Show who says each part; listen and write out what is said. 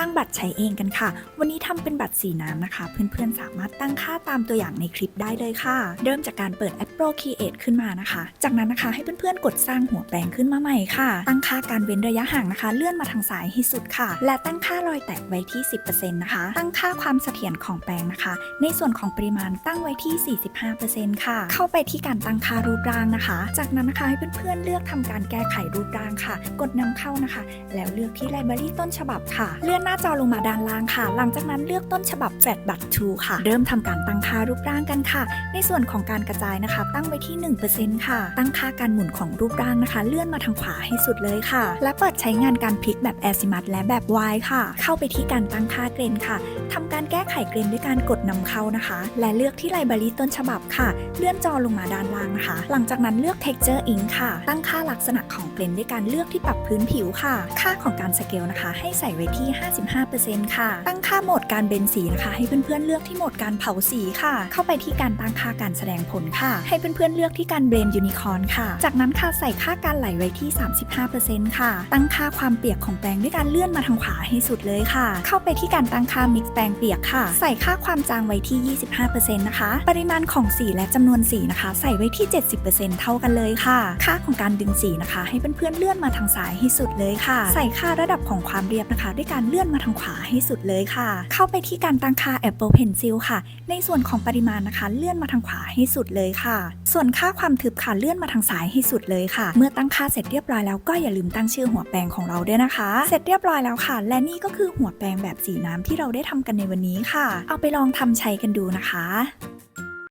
Speaker 1: สร้างบัตรใช้เองกันค่ะ วันนี้ทำเป็นบัตรสีน้ำนะคะ เพื่อนๆสามารถตั้งค่าตามตัวอย่างในคลิปได้เลยค่ะ เริ่มจากการเปิดแอป Pro Create ขึ้นมานะคะ จากนั้นนะคะให้เพื่อนๆกดสร้างหัวแปลงขึ้นมาใหม่ค่ะ ตั้งค่าการเว้นระยะห่างนะคะ เลื่อนมาทางซ้ายให้สุดค่ะ และตั้งค่ารอยแตกไว้ที่ 10%นะคะ ตั้งค่าความเสถียรของแปลงนะคะ ในส่วนของปริมาณตั้งไว้ที่ 45%ค่ะ เข้าไปที่การตั้งค่ารูปร่างนะคะ จากนั้นนะคะให้เพื่อนๆเลือกทำการแก้ไขรูปร่างค่ะ กดนำเข้านะคะ แล้วเลือกที่ไลบรารีต้นฉบับค่ะ เลื่อนน้าจอลงมาด้านล่างค่ะ หลังจากนั้นเลือกต้นฉบับแฟลตบัตร2ค่ะ เริ่มทำการตั้งค่ารูปร่างกันค่ะ ในส่วนของการกระจายนะคะ ตั้งไว้ที่ 1%ค่ะ ตั้งค่าการหมุนของรูปร่างนะคะ เลื่อนมาทางขวาให้สุดเลยค่ะ และเปิดใช้งานการพลิกแบบแอซิมัตและแบบ Y ค่ะ เข้าไปที่การตั้งค่าเกรนค่ะทำการแก้ไขเกรนด้วยการกดนำเข้านะคะ และเลือกที่ไลบรารีต้นฉบับค่ะ เลื่อนจอลงมาด้านล่างนะคะ หลังจากนั้นเลือก texture ink ค่ะ ตั้งค่าลักษณะของเกรนด้วยการเลือกที่ปรับพื้นผิวค่ะ ค่าของการสเกลนะคะ ให้ใส่ไว้ที่55%ค่ะ ตั้งค่าโหมดการเบนสีนะคะ ให้เพื่อนๆเลือกที่โหมดการเผาสีค่ะ เข้าไปที่การตั้งค่าการแสดงผลค่ะ ให้เพื่อนๆเลือกที่การเบรนยูนิคอนค่ะ จากนั้นค่ะใส่ค่าการไหลไว้ที่ 35%ค่ะ ตั้งค่าความเปียกของแปรงด้วยการเลื่อนมาทางขวาให้สุดเลยค่ะ เข้าไปที่การตั้งค่า mix แปรงเปียกค่ะ ใส่ค่าความจางไว้ที่ 25%นะคะ ปริมาณของสีและจำนวนสีนะคะ ใส่ไว้ที่ 70%เท่ากันเลยค่ะ ค่าของการดึงสีนะคะ ให้เพื่อนๆเลื่อนมาทางซ้ายให้สุดเลยค่ะ ใส่ค่าระดับของความเรียบนะคะ ด้วยการเลื่อนมาทางขวาให้สุดเลยค่ะ เข้าไปที่การตั้งค่า Apple Pencil ค่ะ ในส่วนของปริมาณนะคะ เลื่อนมาทางขวาให้สุดเลยค่ะ ส่วนค่าความทึบค่ะเลื่อนมาทางซ้ายให้สุดเลยค่ะ เมื่อตั้งค่าเสร็จเรียบร้อยแล้วก็อย่าลืมตั้งชื่อหัวแปรงของเราด้วยนะคะ เสร็จเรียบร้อยแล้วค่ะ และนี่ก็คือหัวแปรงแบบสีน้ำที่เราได้ทำกันในวันนี้ค่ะ เอาไปลองทำใช้กันดูนะคะ